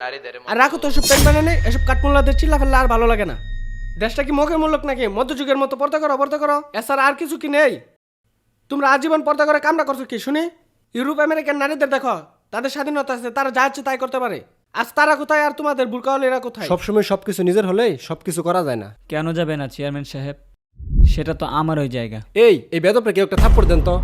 নারীদের আর রাখো তো এসব পেন বানানে এসব কাঠমোল্লাদের চিল্লা ফেললে আর ভালো লাগে না। দেশটা কি মুখের মূল্যক নাকি? মধ্যযুগের মতো পর্দা করো পর্দা করো। এছাড়া আর কিছু কি নেই? তোমরা আজীবন পর্দা করে কামনা করছ কি? শুনি। ইউরোপ আমেরিকান নারীদের দেখো তাদের স্বাধীনতা আছে তারা যা ইচ্ছে তাই করতে পারে। আজ তারা কোথায় আর তোমাদের বুরকাওয়ালিরা কোথায়? সবসময় সবকিছু নিজের হলেই সবকিছু করা যায় না। কেন যাবে না চেয়ারম্যান সাহেব? সেটা তো আমার ওই জায়গা। এই এই বেদপরে কেউ একটা থাপ্পড় দেন তো।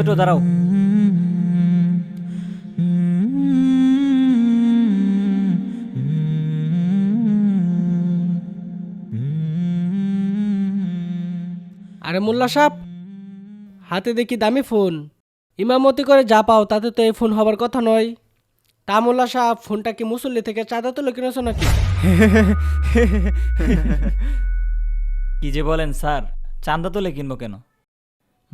ওটো দাঁড়াও। আরে মোল্লা সাপ হাতে দেখি দামি ফোন। ইমামতি করে যা পাও তাতে তো এই ফোন হবার কথা নয়। তা মোল্লা সাপ ফোনটা কি মুসল্লি থেকে চাঁদা তুলে কিনেছো নাকি? কি যে বলেন স্যার, চাঁদা তোলে কিনবো কেন?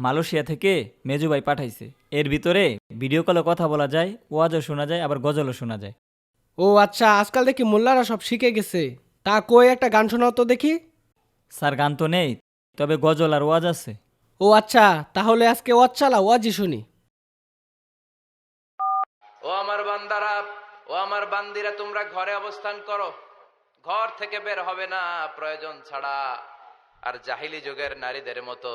মালয়েশিয়া থেকে মেজু ভাই পাঠাইছে। এর ভিতরে ভিডিও কলে কথা বলা যায় ওয়াজও শোনা যায় আবার গজলও শোনা যায়। ও আচ্ছা আজকাল দেখি মোল্লারা সব শিখে গেছে। তা কই একটা গান শোনাও তো দেখি। স্যার গান তো নেই তবে গজল আর ওয়াজ আছে। ও আচ্ছা তাহলে আজকে ওয়াজ চালা ওয়াজই শুনি। ও আমার বান্দারা ও আমার বান্দিরা তোমরা ঘরে অবস্থান করো। ঘর থেকে বের হবে না প্রয়োজন ছাড়া। আর জাহিলি যুগের নারীদের মতো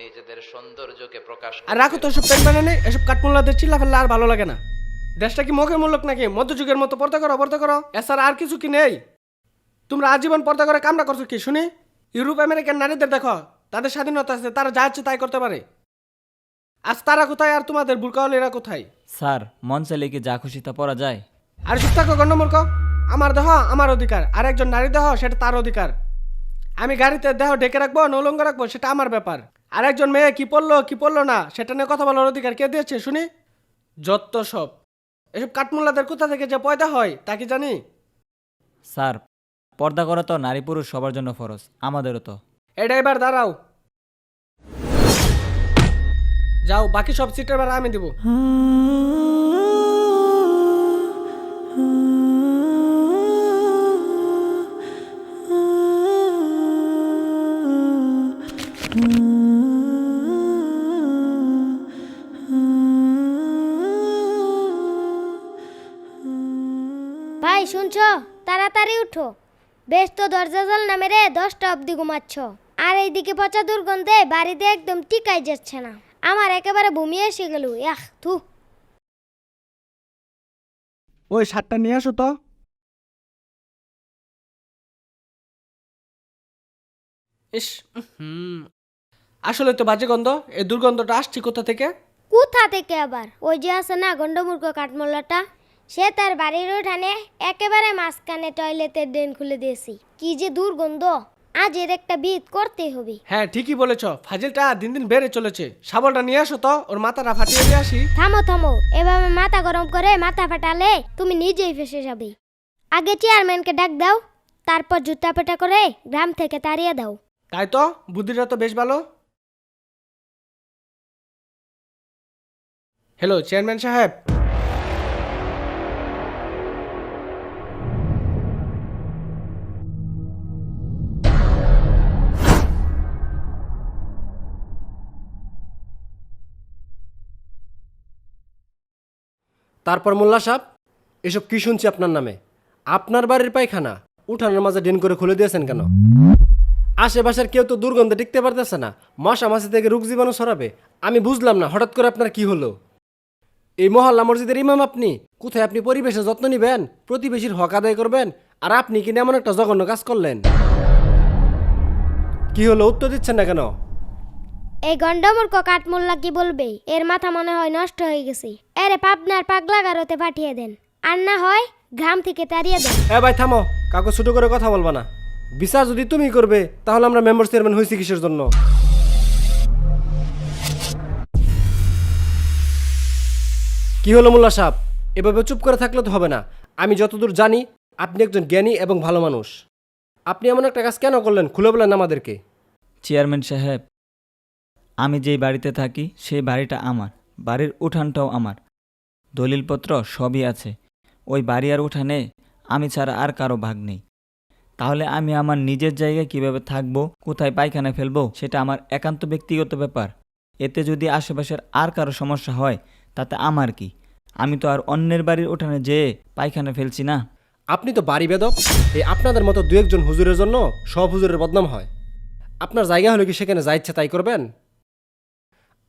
নিজেদের সৌন্দর্যকে প্রকাশ আর রাখো তো এসব পেন বানানে এসব কাঠমোল্লাদের চিল্লা ফেললে আর ভালো লাগে না। দেশটা কি মুখের মূল্যক নাকি? মধ্যযুগের মতো পর্দা করো পর্দা করো। এছাড়া আর কিছু কি নেই? তোমরা আজীবন পর্দা করে কামনা করছ কি? শুনি। ইউরোপ আমেরিকান নারীদের দেখো তাদের স্বাধীনতা আছে তারা যা ইচ্ছে তাই করতে পারে। আজ তারা কোথায় আর তোমাদের বুরকাওয়ালিরা কোথায়? স্যার মন চাইলে কি যা খুশি তা পরা যায়। আর চুপ থাকো গণ্ডমূর্খ আমার দেহ আমার অধিকার আর একজন নারী দেহ সেটা তার অধিকার। আমি গাড়িতে দেহ ঢেকে রাখব নৌলঙ্গ রাখব সেটা আমার ব্যাপার। আর একজন মেয়ে কি পড়ল কি পড়ল না সেটা নিয়ে কথা বলার অধিকার কে দিয়েছে শুনি? যত সব। এসব কাঠমুল্লাদের কোথা থেকে যে পয়দা হয় তা কি জানি? স্যার পর্দা করা তো নারী পুরুষ সবার জন্য ফরজ আমাদেরও তো। এটা এবার দাঁড়াও। যাও বাকি সব সিটের ভাড়া আমি দেবো। শুনছ তাড়াতাড়ি উঠো। বেশ তো দরজা জল না মেরে দশটা অবধি ঘুমাচ্ছ। আর এইদিকে পচা দুর্গন্ধে বাড়িতে একদম টিকাই যাচ্ছে না। আমার একেবারে বমি এসে গেল ইয়াহ থু। ওই শার্টটা নিয়ে আসো তো। ইস হুম। আসলে তো বাজে গন্ধ এই দুর্গন্ধটা আসছে কোথা থেকে? কোথা থেকে আবার? ওই যে আছে না গন্ডমূর্খ কাঠমোল্লাটা? সে তার বাড়ির উঠানে একেবারে মাঝখানে টয়লেটের ড্রেন খুলে দিয়েছি। কি যে দুর্গন্ধ। আজ এর একটা বিদ করতেই হবে। হ্যাঁ ঠিকই বলেছ। ফাজিলটা দিন দিন বেড়ে চলেছে। শাবলটা নিয়ে আসো তো ওর মাথাটা ফাটিয়ে দিয়ে আসি। থামো থামো। এভাবে মাথা গরম করে মাথা ফাটালে তুমি নিজেই ফেসে যাবে। আগে চেয়ারম্যানকে ডাক দাও তারপর জুতা পেটা করে গ্রাম থেকে তাড়িয়ে দাও। তাই তো বুদ্ধিটা তো বেশ ভালো। হ্যালো চেয়ারম্যান সাহেব। তারপর মোল্লা সাহেব, এসব কি শুনছি আপনার নামে? আপনার বাড়ির পায়খানা উঠানোর মাঝে ডেন করে খুলে দিয়েছেন কেন? আশেপাশের কেউ তো দুর্গন্ধে টিকতে পারতেছে না, মশা মাছি থেকে রোগ জীবাণু ছড়াবে, আমি বুঝলাম না, হঠাৎ করে আপনার কি হলো? এই মহল্লা মসজিদের ইমাম আপনি, কোথায় আপনি পরিবেশের যত্ন নিবেন, প্রতিবেশীর হক আদায় করবেন, আর আপনি কিনে এমন একটা জঘন্য কাজ করলেন? কি হলো, উত্তর দিচ্ছেন না কেন? এই গন্ডমূর্খ কাঠমোল্লা কি বলবে এর মাথা মনে হয় নষ্ট হয়ে গেছে। এরে পাবনার পাগলা গারোতে পাঠিয়ে দেন আর না হয় গ্রাম থেকে তাড়িয়ে দেন। এ ভাই থামো কাউকে ছোট করে কথা বলবা না। বিচার যদি তুমি করবে তাহলে আমরা মেম্বার চেয়ারম্যান হয়েছি কিসের জন্য? কি হলো মোল্লা সাহেব? এভাবে চুপ করে থাকলে তো হবে না। আমি যতদূর জানি আপনি একজন জ্ঞানী এবং ভালো মানুষ। আপনি এমন একটা কাজ কেন করলেন? খুলে বলেন আমাদেরকে। চেয়ারম্যান সাহেব আমি যেই বাড়িতে থাকি, সেই বাড়িটা আমার, বাড়ির উঠানটাও আমার। দলিলপত্র সবই আছে। ওই বাড়ি আর উঠানে আমি ছাড়া আর কারও ভাগ নেই। তাহলে আমি আমার নিজের জায়গায় কীভাবে থাকব, কোথায় পায়খানা ফেলব, সেটা আমার একান্ত ব্যক্তিগত ব্যাপার। এতে যদি আশেপাশের আর কারও সমস্যা হয়, তাতে আমার কি? আমি তো আর অন্যের বাড়ির উঠানে যেয়ে পায়খানা ফেলছি না। আপনি তো বাড়ি বেদক। এই আপনাদের মতো দু একজন হুজুরের জন্য সব হুজুরের বদনাম হয়। আপনার জায়গা হলে কি সেখানে যা ইচ্ছা তাই করবেন?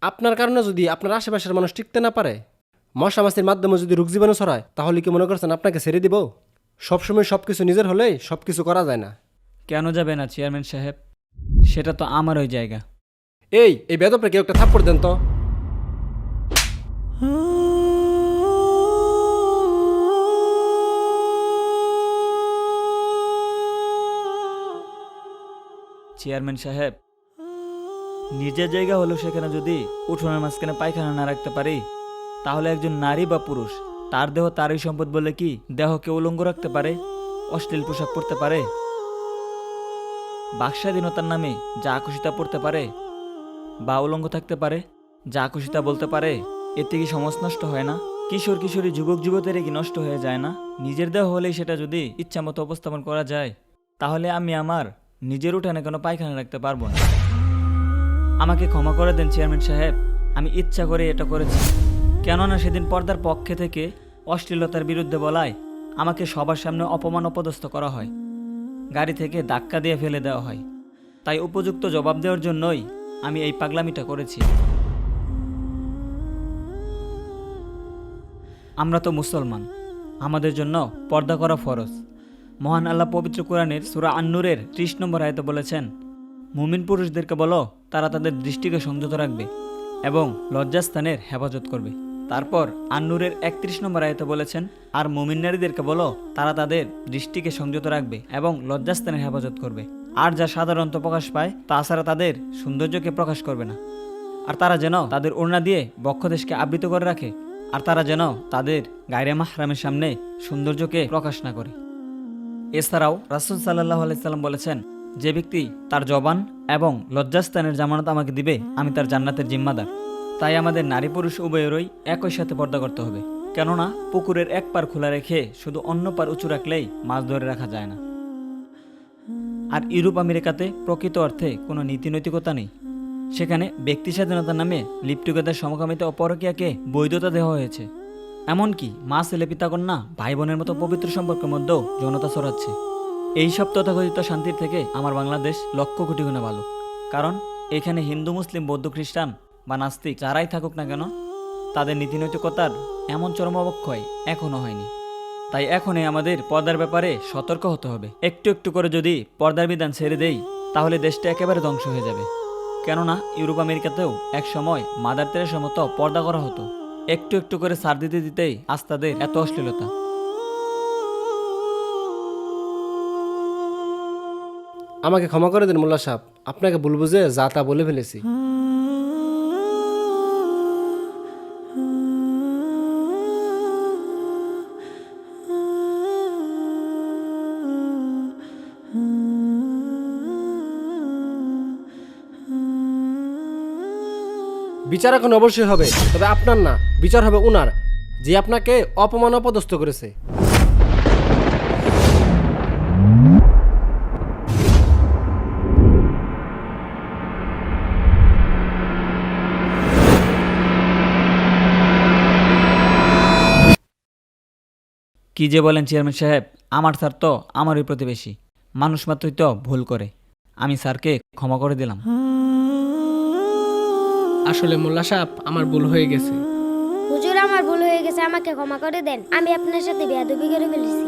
আপনার কারণে যদি আপনার আশেপাশের মানুষ টিকতে না পারে মশা মাছির মাধ্যমে যদি রোগ জীবাণু ছড়ায় তাহলে কি মনে করছেন আপনাকে ছেড়ে দিব? সবসময় সব কিছু নিজের হলেই সব কিছু করা যায় না। কেন যাবে না চেয়ারম্যান সাহেব? সেটা তো আমার ওই জায়গা। এই এই বেদপরে কেউ একটা থাপ্পড় দেন তো। চেয়ারম্যান সাহেব নিজের জায়গা হলেও সেখানে যদি উঠোনের মাঝখানে পায়খানা না রাখতে পারি, তাহলে একজন নারী বা পুরুষ, তার দেহ তারই সম্পদ বলে কি দেহকে উলঙ্গ রাখতে পারে, অশ্লীল পোশাক পরতে পারে বাকস্বাধীনতার নামে যা খুশিতা পড়তে পারে বা উলঙ্গ থাকতে পারে, যা খুশিতা বলতে পারে এতে কি সমাজ নষ্ট হয় না। কিশোর কিশোরী, যুবক যুবতীরা কি নষ্ট হয়ে যায় না? নিজের দেহ হলেই সেটা যদি ইচ্ছামতো উপস্থাপন করা যায়, তাহলে আমি আমার নিজের উঠানে কোনো পায়খানা রাখতে পারব না। আমাকে ক্ষমা করে দেন চেয়ারম্যান সাহেব। আমি ইচ্ছা করে এটা করেছি। কেননা সেদিন পর্দার পক্ষে থেকে অশ্লীলতার বিরুদ্ধে বলায় আমাকে সবার সামনে অপমান অপদস্থ করা হয়। গাড়ি থেকে ধাক্কা দিয়ে ফেলে দেওয়া হয়। তাই উপযুক্ত জবাব দেওয়ার জন্যই আমি এই পাগলামিটা করেছি। আমরা তো মুসলমান। আমাদের জন্য পর্দা করা ফরজ। মহান আল্লাহ পবিত্র কোরআনের সুরা আন্নুরের ত্রিশ নম্বর আয়তে বলেছেন মুমিন পুরুষদেরকে বলো, তারা তাদের দৃষ্টিকে সংযত রাখবে এবং লজ্জাস্থানের হেফাজত করবে। তারপর আন্নুরের একত্রিশ নম্বর আয়তে বলেছেন, আর মুমিন নারীদেরকে বলো, তারা তাদের দৃষ্টিকে সংযত রাখবে এবং লজ্জাস্থানের হেফাজত করবে। আর যা সাধারণত প্রকাশ পায় তাছাড়া তাদের সৌন্দর্যকে প্রকাশ করবে না। আর তারা যেন তাদের ওড়না দিয়ে বক্ষদেশকে আবৃত করে রাখে, আর তারা যেন তাদের গায়রে মাহরামের সামনে সৌন্দর্যকে প্রকাশ না করে। এছাড়াও রাসুল সাল্লাহ আলাইসাল্লাম বলেছেন যে ব্যক্তি তার জবান এবং লজ্জাস্থানের জামানত আমাকে দিবে, আমি তার জান্নাতের জিম্মাদার। তাই আমাদের নারী পুরুষ উভয়েরই একই সাথে পর্দা করতে হবে। কেননা, পুকুরের এক পার খোলা রেখে শুধু অন্য পার উঁচু রাখলেই মাছ ধরে রাখা যায় না। আর ইউরোপ আমেরিকাতে প্রকৃত অর্থে কোনো নীতিনৈতিকতা নেই। সেখানে ব্যক্তি স্বাধীনতার নামে লিপ্টুগেদের সমকামিতা অপরকিয়াকে বৈধতা দেওয়া হয়েছে। এমনকি মা ছেলে পিতাকন্যা ভাই বোনের মতো পবিত্র সম্পর্কের মধ্যেও যৌনতা ছড়াচ্ছে। এই সব তথাকথিত শান্তির থেকে আমার বাংলাদেশ লক্ষ কোটি গুণে ভালো। কারণ এখানে হিন্দু, মুসলিম, বৌদ্ধ, খ্রিস্টান বা নাস্তিক যারাই থাকুক না কেন, তাদের নীতিনৈতিকতার এমন চরম অবক্ষয় এখনও হয়নি। তাই এখনই আমাদের পর্দার ব্যাপারে সতর্ক হতে হবে। একটু একটু করে যদি পর্দার বিধান ছেড়ে দেই, তাহলে দেশটা একেবারে ধ্বংস হয়ে যাবে। কেননা ইউরোপ, আমেরিকাতেও এক সময় মাদার তেরেসার মতো পর্দা করা হতো। একটু একটু করে সার দিতে দিতেই আজ তাদের এত অশ্লীলতা। আমাকে ক্ষমা করে দিন মোল্লা সাহেব। আপনাকে ভুল বুঝে যা তা বলে ফেলেছি। বিচার এখন অবশ্যই হবে, তবে আপনার না। বিচার হবে উনার, যে আপনাকে অপমান অপদস্থ করেছে। কি যে বলেন চেয়ারম্যান সাহেব আমার স্যার তো আমারই প্রতিবেশী। মানুষ মাত্রই তো ভুল করে। আমি স্যারকে ক্ষমা করে দিলাম। আসলে মোল্লা সাহেব আমার ভুল হয়ে গেছে। হুজুর আমার ভুল হয়ে গেছে আমাকে ক্ষমা করে দেন। আমি আপনার সাথে বেয়াদবি করে ফেলেছি।